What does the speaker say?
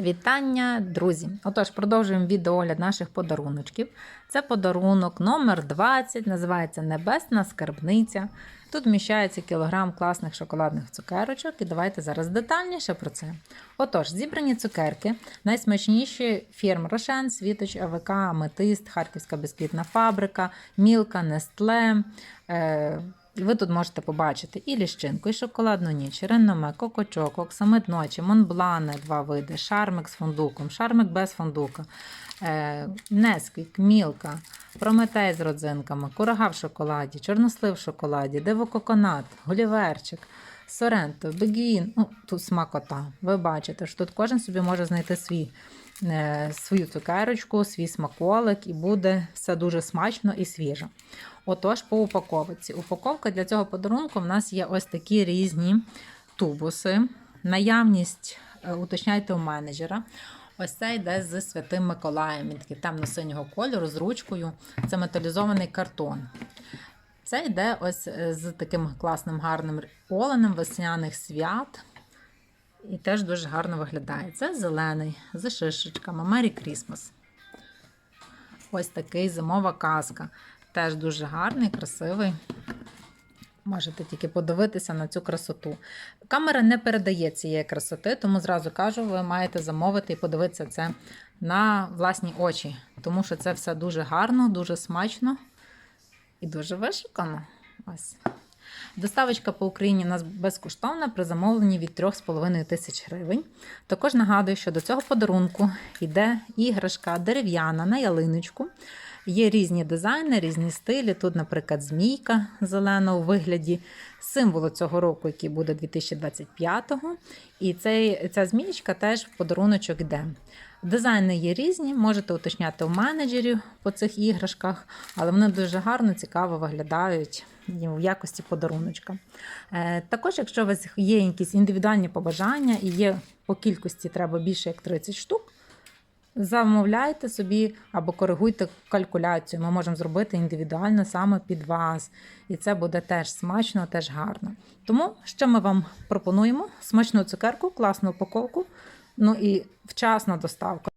Вітання, друзі! Отож, продовжуємо відеогляд наших подаруночків. Це подарунок номер 20, називається Небесна скарбниця. Тут вміщається кілограм класних шоколадних цукерочок, і давайте зараз детальніше про це. Отож, зібрані цукерки, найсмачніші фірм Рошен, Світоч, АВК, Аметист, Харківська бісквітна фабрика, Мілка, Нестле. Ви тут можете побачити і ліщинку, і шоколадну ніч, реноме, кокочок, оксамит ночі, монблани, два види, шармик з фундуком, шармик без фундука, е, несквік, мілка, прометей з родзинками, курага в шоколаді, чорнослив в шоколаді, дивококонат, голіверчик, соренто, бегін. Ну, тут смакота. Ви бачите, що тут кожен собі може знайти свій. е, Свою цукерочку, свій смаколик, і буде все дуже смачно і свіже. Отож, по упаковці. Упаковка для цього подарунку в нас є ось такі різні тубуси. Наявність е, уточняйте у менеджера. Ось це йде з Святим Миколаєм. Він такий темно-синього кольору з ручкою. Це металізований картон. Це йде ось е, з таким класним гарним оленем весняних свят. І теж дуже гарно виглядає. Це зелений з шишечками. Merry Christmas. Ось такий зимова казка. Теж дуже гарний, красивий. Можете тільки подивитися на цю красоту. Камера не передає цієї красоти, тому зразу кажу, ви маєте замовити і подивитися це на власні очі, тому що це все дуже гарно, дуже смачно і дуже вишукано. Ось. Доставочка по Україні у нас безкоштовна при замовленні від 3,5 тисяч гривень. Також нагадую, що до цього подарунку йде іграшка дерев'яна на ялиночку. Є різні дизайни, різні стилі. Тут, наприклад, змійка зелена у вигляді символу цього року, який буде 2025-го. І цей, ця змієчка теж в подаруночок йде. Дизайни є різні, можете уточняти у менеджерів по цих іграшках, але вони дуже гарно, цікаво виглядають в якості подаруночка. Е, Також, якщо у вас є якісь індивідуальні побажання і є по кількості треба більше як 30 штук, замовляйте собі або коригуйте калькуляцію. Ми можемо зробити індивідуально саме під вас. І це буде теж смачно, теж гарно. Тому що ми вам пропонуємо? Смачну цукерку, класну упаковку, ну і вчасна доставка.